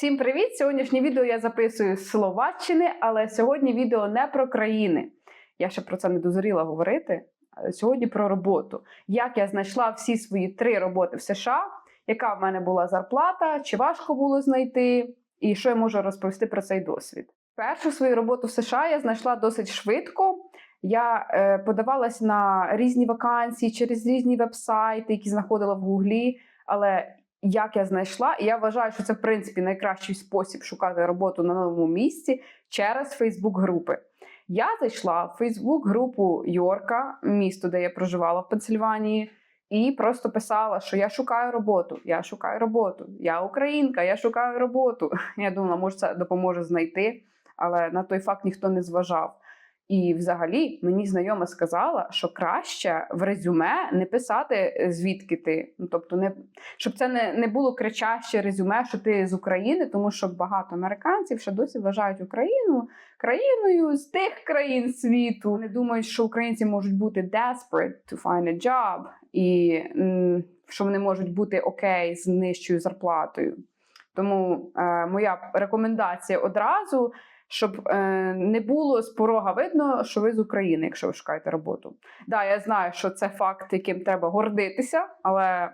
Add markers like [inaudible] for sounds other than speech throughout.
Всім привіт! Сьогоднішнє відео я записую з Словаччини, але сьогодні відео не про країни. Я ще про це не дозоріла говорити. А Сьогодні про роботу. Як я знайшла всі свої три роботи в США, яка в мене була зарплата, чи важко було знайти, і що я можу розповісти про цей досвід. Першу свою роботу в США я знайшла досить швидко. Я е, подавалась на різні вакансії через різні вебсайти, які знаходила в Гуглі. Але як я знайшла, і я вважаю, що це в принципі найкращий спосіб шукати роботу на новому місці через Фейсбук-групи. Я зайшла в Фейсбук-групу Йорка, місто, де я проживала в Пенсильванії, і просто писала, що я шукаю роботу, я шукаю роботу, я українка, я шукаю роботу. [laughs] Я думала, може, це допоможе знайти, але на той факт ніхто не зважав. І взагалі мені знайома сказала, що краще в резюме не писати е, звідки ти. Ну тобто, не щоб це не, не було кричаще резюме, що ти з України, тому що багато американців ще досі вважають Україну країною з тих країн світу. Вони думають, що українці можуть бути desperate to find a job, і що вони можуть бути окей з нижчою зарплатою. Тому е, моя рекомендація одразу щоб е, не було з порога видно, що ви з України, якщо ви шукаєте роботу. Да, я знаю, що це факт, яким треба гордитися, але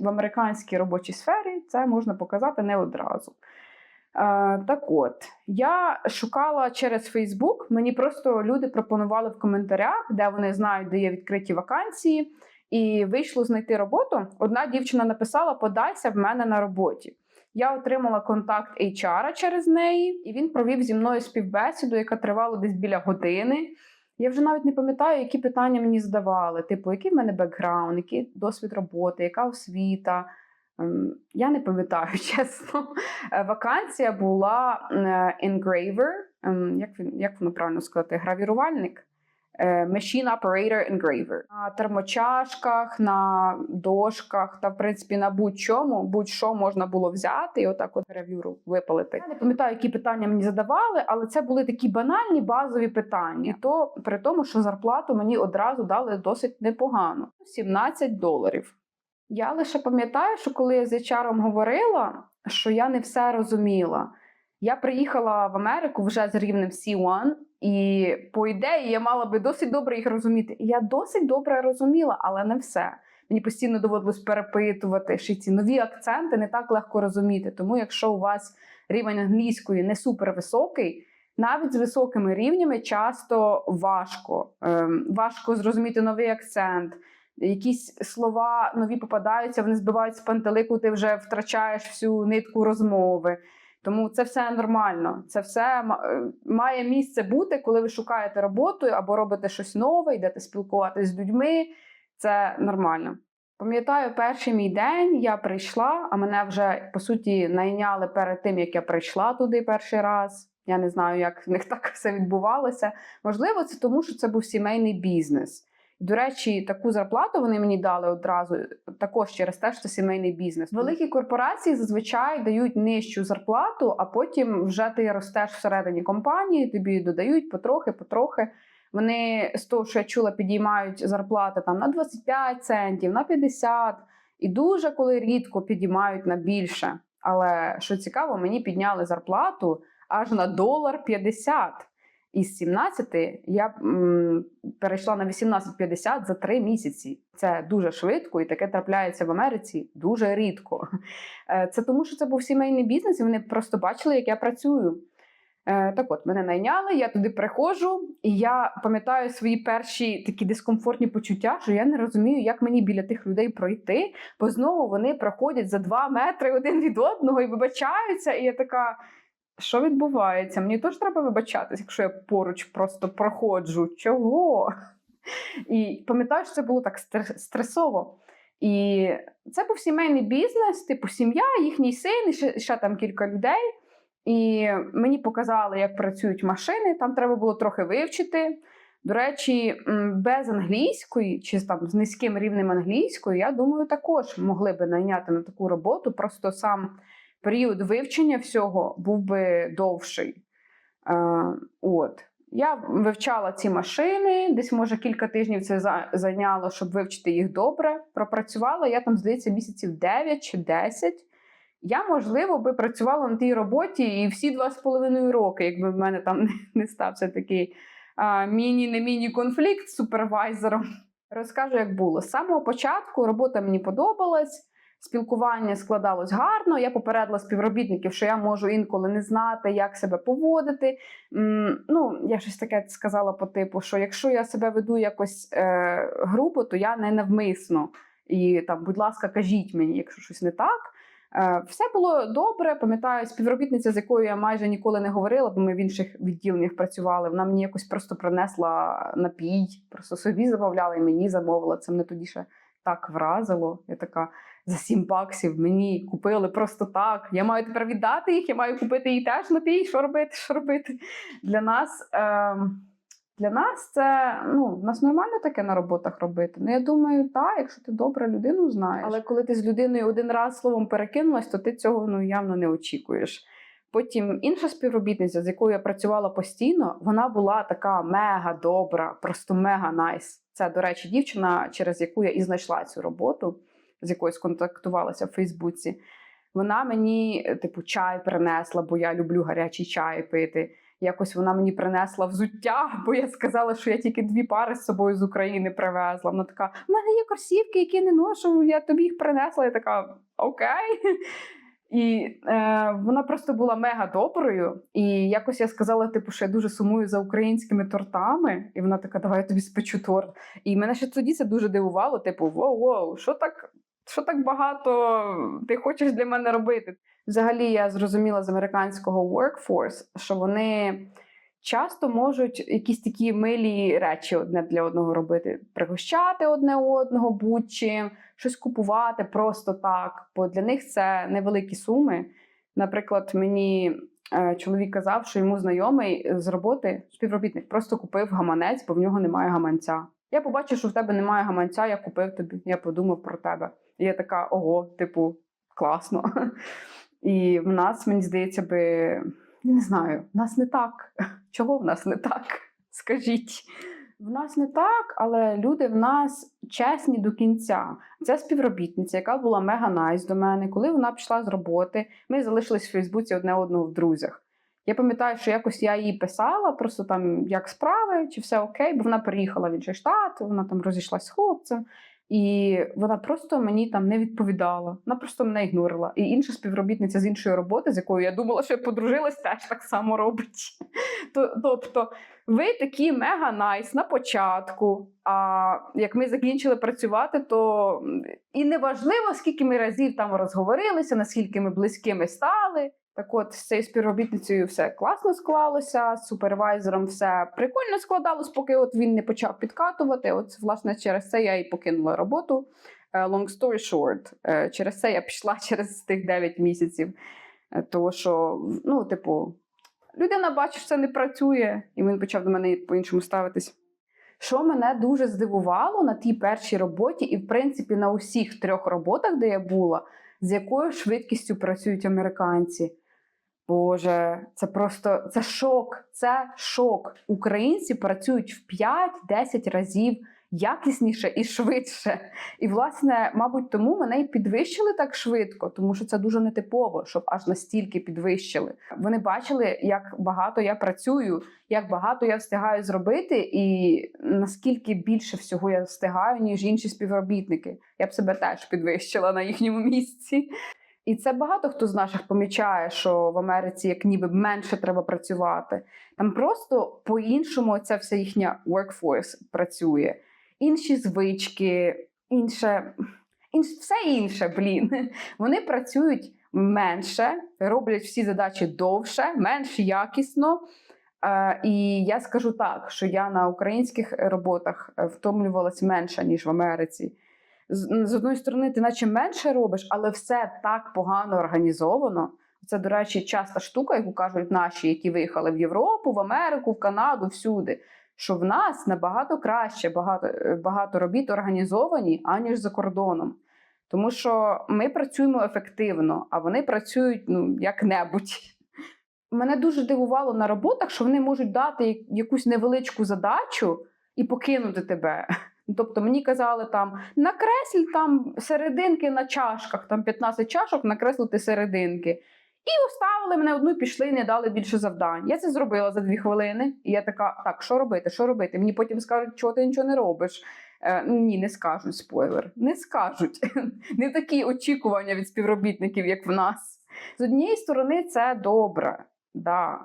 в американській робочій сфері це можна показати не одразу. Е, так от, я шукала через Фейсбук, мені просто люди пропонували в коментарях, де вони знають, де є відкриті вакансії, і вийшло знайти роботу. Одна дівчина написала: Подайся в мене на роботі. Я отримала контакт HR через неї, і він провів зі мною співбесіду, яка тривала десь біля години. Я вже навіть не пам'ятаю, які питання мені здавали. Типу, який в мене бекграунд, який досвід роботи, яка освіта. Ем, Я не пам'ятаю, [laughs] чесно. Е, Вакансія була е, engraver, ем, як, він, як воно правильно сказати, гравірувальник. Е, Machine Operator Engraver. На термочашках, на дошках та, в принципі, на будь-чому, будь-що можна було взяти і отак от гравюру випалити. Я не пам'ятаю, які питання мені задавали, але це були такі банальні базові питання. І то при тому, що зарплату мені одразу дали досить непогано 17 доларів. Я лише пам'ятаю, що коли я з HR говорила, що я не все розуміла. Я приїхала в Америку вже з рівнем C1, і по ідеї я мала би досить добре їх розуміти. Я досить добре розуміла, але не все. Мені постійно доводилось перепитувати, що ці нові акценти не так легко розуміти. Тому, якщо у вас рівень англійської не супер високий, навіть з високими рівнями часто важко. Ем, важко зрозуміти новий акцент. Якісь слова нові попадаються, вони збивають з пантелику, ти вже втрачаєш всю нитку розмови. Тому це все нормально. Це все має місце бути, коли ви шукаєте роботу або робите щось нове, йдете спілкуватися з людьми. Це нормально. Пам'ятаю, перший мій день я прийшла, а мене вже по суті найняли перед тим, як я прийшла туди перший раз. Я не знаю, як в них так [laughs] все відбувалося. Можливо, це тому, що це був сімейний бізнес. До речі, таку зарплату вони мені дали одразу також через те, що це сімейний бізнес. Великі корпорації зазвичай дають нижчу зарплату, а потім вже ти ростеш всередині компанії, тобі додають потрохи, потрохи. Вони з того, що я чула, підіймають зарплати там на 25 центів, на 50, і дуже коли рідко підіймають на більше. Але що цікаво, мені підняли зарплату аж на долар 50. Із 17 я м, перейшла на 18,50 за 3 місяці. Це дуже швидко, і таке трапляється в Америці дуже рідко. [laughs] Е, це тому, що це був сімейний бізнес, і вони просто бачили, як я працюю. Е, так от, мене найняли, я туди приходжу, і я пам'ятаю свої перші такі дискомфортні почуття, що я не розумію, як мені біля тих людей пройти, бо знову вони проходять за 2 метри один від одного і вибачаються. І я така що відбувається? Мені теж треба вибачатись, якщо я поруч просто проходжу. Чого? [laughs] І пам'ятаю, що це було так стресово. І це був сімейний бізнес, типу сім'я, їхній син, і ще, ще там кілька людей. І мені показали, як працюють машини. Там треба було трохи вивчити. До речі, без англійської чи там з низьким рівнем англійської, я думаю, також могли би найняти на таку роботу. Просто сам період вивчення всього був би довший. Е, от. Я вивчала ці машини, десь, може, кілька тижнів це зайняло, щоб вивчити їх добре. Пропрацювала я там, здається, місяців 9 чи 10. Я, можливо, би працювала на тій роботі і всі два з половиною роки, якби в мене там [laughs] не, стався такий а, міні не міні конфлікт з супервайзером. Розкажу, як було. З самого початку робота мені подобалась, спілкування складалось гарно. Я попередила співробітників, що я можу інколи не знати, як себе поводити. Ну, я щось таке сказала по типу, що якщо я себе веду якось е, грубо, то я не навмисно. І там, будь ласка, кажіть мені, якщо щось не так. Е, Все було добре. Пам'ятаю, співробітниця, з якою я майже ніколи не говорила, бо ми в інших відділеннях працювали. Вона мені якось просто принесла напій, просто собі замовляла і мені замовила. Це мене тоді ще так вразило. Я така за 7 баксів мені купили просто так. Я маю тепер віддати їх, я маю купити їй теж напій. Що робити? Що робити? Для нас. Е, для нас це ну, в нас нормально таке на роботах робити. Ну я думаю, так, якщо ти добра людину знаєш. Але коли ти з людиною один раз словом перекинулась, то ти цього ну явно не очікуєш. Потім інша співробітниця, з якою я працювала постійно, вона була така мега добра, просто мега найс. Це, до речі, дівчина, через яку я і знайшла цю роботу, з якою сконтактувалася в Фейсбуці. Вона мені, е, типу, чай принесла, бо я люблю гарячий чай пити. Якось вона мені принесла взуття, [laughs] бо я сказала, що я тільки дві пари з собою з України привезла. Вона така: в мене є кросівки, які не ношу, я тобі їх принесла. Я така окей. І е, вона просто була мега доброю. І якось я сказала, типу, що я дуже сумую за українськими тортами. І вона така, давай я тобі спечу торт. І мене ще тоді це дуже дивувало: типу, воу-воу, що так, що так багато ти хочеш для мене робити? Взагалі, я зрозуміла з американського workforce, що вони часто можуть якісь такі милі речі одне для одного робити: пригощати одне одного, будь-чим, щось купувати просто так. Бо для них це невеликі суми. Наприклад, мені е, чоловік казав, що йому знайомий з роботи співробітник просто купив гаманець, бо в нього немає гаманця. Я побачив, що в тебе немає гаманця, я купив тобі. Я подумав про тебе. І я така: ого, типу, класно. І в нас, мені здається, би не знаю, в нас не так. Чого в нас не так? Скажіть. В нас не так, але люди в нас чесні до кінця. Це співробітниця, яка була мега найс до мене. Коли вона пішла з роботи, ми залишились в Фейсбуці одне одного в друзях. Я пам'ятаю, що якось я їй писала, просто там як справи, чи все окей, бо вона переїхала в інший штат, вона там розійшлася з хлопцем. І вона просто мені там не відповідала. Вона просто мене ігнорила. І інша співробітниця з іншої роботи, з якою я думала, що я подружилась, теж так само робить. [laughs] Тобто, ви такі мега найс на початку. А як ми закінчили працювати, то і неважливо, скільки ми разів там розговорилися, наскільки ми близькими стали. Так от з цією співробітницею все класно склалося, з супервайзером все прикольно складалось, поки от він не почав підкатувати. От, власне, через це я і покинула роботу. Е, Long story short, е, через це я пішла [laughs] через тих 9 місяців. Е, Тому що, ну, типу, людина бачить, що це не працює, і він почав до мене по-іншому ставитись. Що мене дуже здивувало на тій першій роботі, і в принципі на усіх трьох роботах, де я була, з якою швидкістю працюють американці. Боже, це просто це шок. Це шок. Українці працюють в 5-10 разів якісніше і швидше. І, власне, мабуть, тому мене і підвищили так швидко, тому що це дуже нетипово, щоб аж настільки підвищили. Вони бачили, як багато я працюю, як багато я встигаю зробити, і наскільки більше всього я встигаю, ніж інші співробітники. Я б себе теж підвищила на їхньому місці. І це багато хто з наших помічає, що в Америці як ніби менше треба працювати. Там просто по-іншому ця вся їхня workforce працює. Інші звички, інше, інш, все інше, блін. [laughs] Вони працюють менше, роблять всі задачі довше, менш якісно. І я скажу так, що я на українських роботах е, втомлювалась менше, ніж в Америці з, з одної сторони, ти наче менше робиш, але все так погано організовано. Це, до речі, часта штука, яку кажуть наші, які виїхали в Європу, в Америку, в Канаду, всюди. Що в нас набагато краще багато, е, багато робіт організовані, аніж за кордоном. Тому що ми працюємо ефективно, а вони працюють ну, як-небудь. Мене дуже дивувало на роботах, що вони можуть дати якусь невеличку задачу і покинути тебе. Ну, Тобто мені казали там накресль там серединки на чашках, там 15 чашок, накреслити серединки. І оставили мене одну, пішли і не дали більше завдань. Я це зробила за дві хвилини. І я така: так, що робити? Що робити? Мені потім скажуть, чого ти нічого не робиш. Е, ні, не скажуть спойлер. Не скажуть. [laughs] Не такі очікування від співробітників, як в нас. З однієї сторони, це добре, да.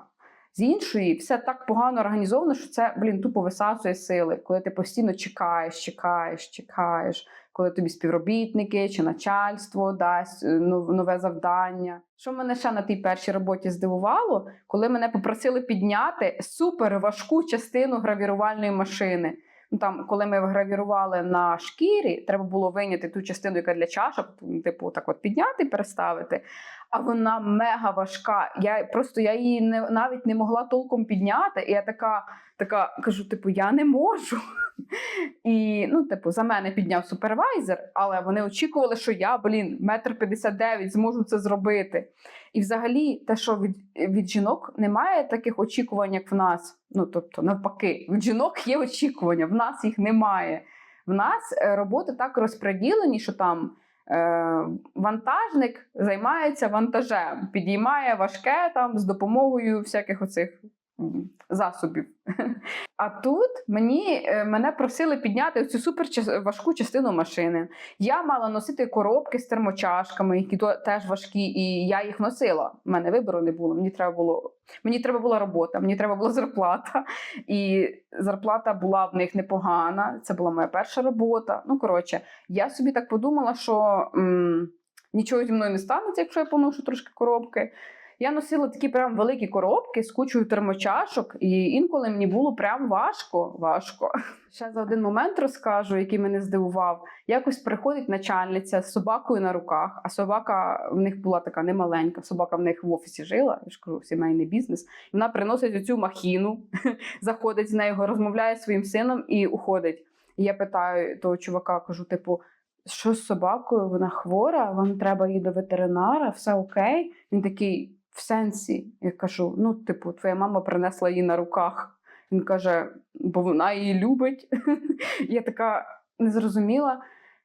З іншої, все так погано організовано, що це, блін, тупо висасує сили, коли ти постійно чекаєш, чекаєш, чекаєш, коли тобі співробітники чи начальство дасть е, нове завдання. Що мене ще на тій першій роботі здивувало, коли мене попросили підняти супер важку частину гравірувальної машини. Ну, там, коли ми гравірували на шкірі, треба було вийняти ту частину, яка для чашок, типу, так от підняти, переставити. А вона мега важка. Я просто я її не навіть не могла толком підняти. І я така, така кажу: типу, я не можу. [laughs] І ну, типу, за мене підняв супервайзер, але вони очікували, що я, блін, метр п'ятдесят дев'ять зможу це зробити. І взагалі, те, що від, від жінок немає таких очікувань, як в нас. Ну тобто, навпаки, від жінок є очікування, в нас їх немає. В нас е, роботи так розподілені, що там вантажник займається вантажем, підіймає важке там з допомогою всяких оцих засобів. А тут мені, е, мене просили підняти цю супер важку частину машини. Я мала носити коробки з термочашками, які теж важкі, і я їх носила. У мене вибору не було. Мені треба було мені треба була робота, мені треба була зарплата. І зарплата була в них непогана. Це була моя перша робота. Ну коротше, я собі так подумала, що м, нічого зі мною не станеться, якщо я поношу трошки коробки. Я носила такі прям великі коробки з кучою термочашок, і інколи мені було прям важко. важко. [laughs] Ще за один момент розкажу, який мене здивував. Якось приходить начальниця з собакою на руках, а собака в них була така немаленька. Собака в них в офісі жила. Я ж кажу, сімейний бізнес. І вона приносить оцю махіну, [laughs] заходить з нею, розмовляє зі своїм сином і уходить. І я питаю того чувака, кажу: типу, що з собакою? Вона хвора, вам треба її до ветеринара, все окей. Він такий. В сенсі, я кажу: ну, типу, твоя мама принесла її на руках. Він каже, бо вона її любить. [laughs] Я така незрозуміла.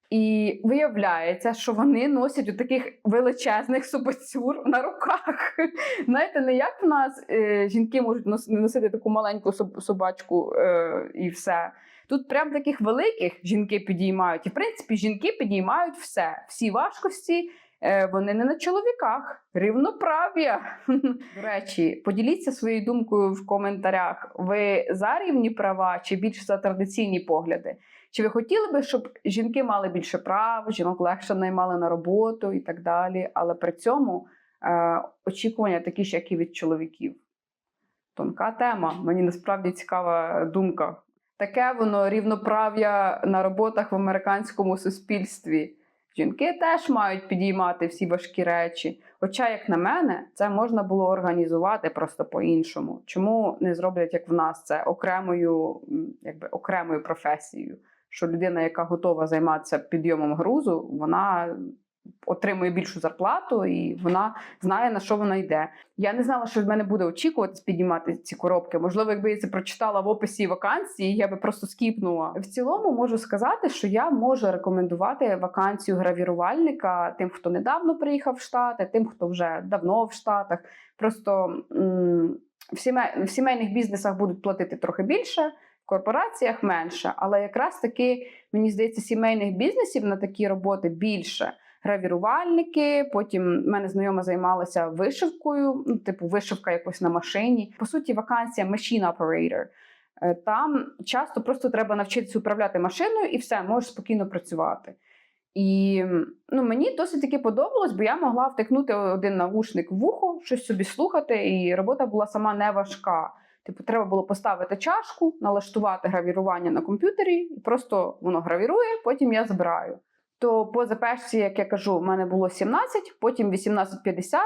І виявляється, що вони носять у таких величезних собацюр на руках. [laughs] Знаєте, не як в нас е, жінки можуть нос- носити таку маленьку собачку е, і все. Тут прям таких великих жінки підіймають. І в принципі, жінки підіймають все. Всі важкості вони не на чоловіках. Рівноправ'я. [laughs] До речі, поділіться своєю думкою в коментарях. Ви за рівні права чи більш за традиційні погляди? Чи ви хотіли би, щоб жінки мали більше прав, жінок легше наймали на роботу і так далі, але при цьому е, очікування такі ж, як і від чоловіків? Тонка тема. Мені насправді цікава думка. Таке воно рівноправ'я на роботах в американському суспільстві. Жінки теж мають підіймати всі важкі речі. Хоча, як на мене, це можна було організувати просто по-іншому. Чому не зроблять, як в нас, це окремою, якби окремою професією? Що людина, яка готова займатися підйомом грузу, вона отримує більшу зарплату і вона знає, на що вона йде. Я не знала, що від мене буде очікувати піднімати ці коробки. Можливо, якби я це прочитала в описі вакансії, я би просто скіпнула. В цілому можу сказати, що я можу рекомендувати вакансію гравірувальника тим, хто недавно приїхав в Штати, тим, хто вже давно в Штатах. Просто в, в сімейних бізнесах будуть платити трохи більше. В корпораціях менше, але якраз таки мені здається, сімейних бізнесів на такі роботи більше гравірувальники. Потім мене знайома займалася вишивкою, ну, типу вишивка якось на машині. По суті, вакансія machine operator. Е, Там часто просто треба навчитися управляти машиною і все, можеш спокійно працювати. І ну, мені досить таки подобалось, бо я могла втикнути один навушник в вухо, щось собі слухати, і робота була сама не важка. Типу, треба було поставити чашку, налаштувати гравірування на комп'ютері, і просто воно гравірує, потім я збираю. То по запешці, як я кажу, в мене було 17, потім 18,50.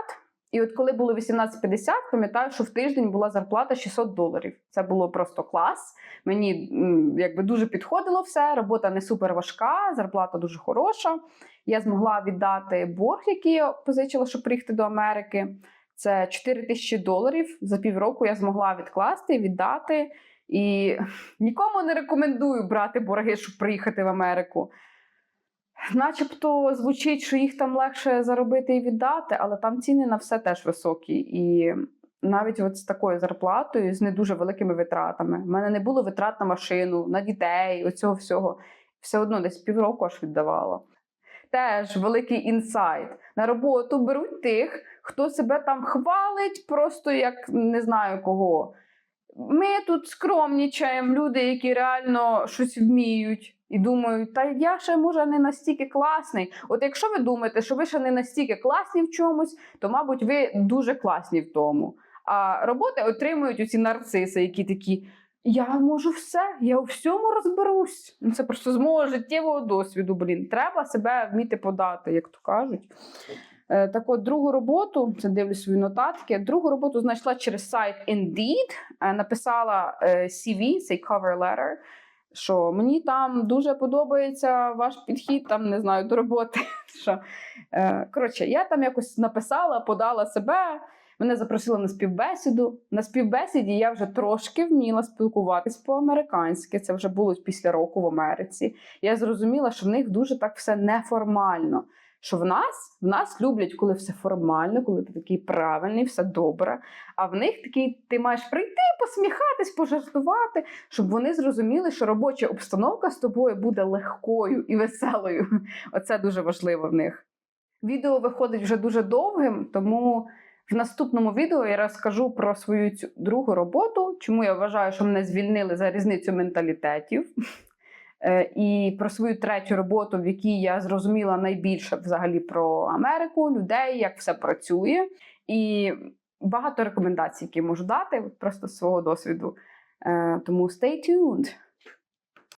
І от коли було 18,50, пам'ятаю, що в тиждень була зарплата 600 доларів. Це було просто клас. Мені якби дуже підходило все. Робота не супер важка, зарплата дуже хороша. Я змогла віддати борг, який я позичила, щоб приїхати до Америки. Це 4 тисячі доларів. За півроку я змогла відкласти віддати. І [laughs] нікому не рекомендую брати борги, щоб приїхати в Америку. Начебто звучить, що їх там легше заробити і віддати, але там ціни на все теж високі. І навіть от з такою зарплатою, з не дуже великими витратами. У мене не було витрат на машину, на дітей, оцього всього. Все одно десь півроку аж віддавала. Теж великий інсайт. На роботу беруть тих, хто себе там хвалить, просто як не знаю кого. Ми тут скромнічаємо, люди, які реально щось вміють, і думають, та я ще може не настільки класний. От якщо ви думаєте, що ви ще не настільки класні в чомусь, то мабуть ви дуже класні в тому. А роботи отримують оці нарциси, які такі. Я можу все, я у всьому розберусь. Ну, Це просто з мого життєвого досвіду. Блін, треба себе вміти подати, як то кажуть. Е, Так от, другу роботу, це дивлюсь свої нотатки. Другу роботу знайшла через сайт Indeed, е, написала е, CV, цей cover letter, що мені там дуже подобається ваш підхід, там не знаю, до роботи. [laughs] Що, Коротше, я там якось написала, подала себе. Мене запросили на співбесіду. На співбесіді я вже трошки вміла спілкуватись по-американськи. Це вже було після року в Америці. Я зрозуміла, що в них дуже так все неформально. Що в нас в нас люблять, коли все формально, коли ти такий правильний, все добре. А в них такий ти маєш прийти, посміхатись, пожартувати, щоб вони зрозуміли, що робоча обстановка з тобою буде легкою і веселою. [laughs] Оце дуже важливо в них. Відео виходить вже дуже довгим, тому в наступному відео я розкажу про свою цю другу роботу, чому я вважаю, що мене звільнили за різницю менталітетів. [laughs] Е, І про свою третю роботу, в якій я зрозуміла найбільше взагалі про Америку, людей, як все працює, і багато рекомендацій, які можу дати просто з свого досвіду. Е, Тому stay tuned!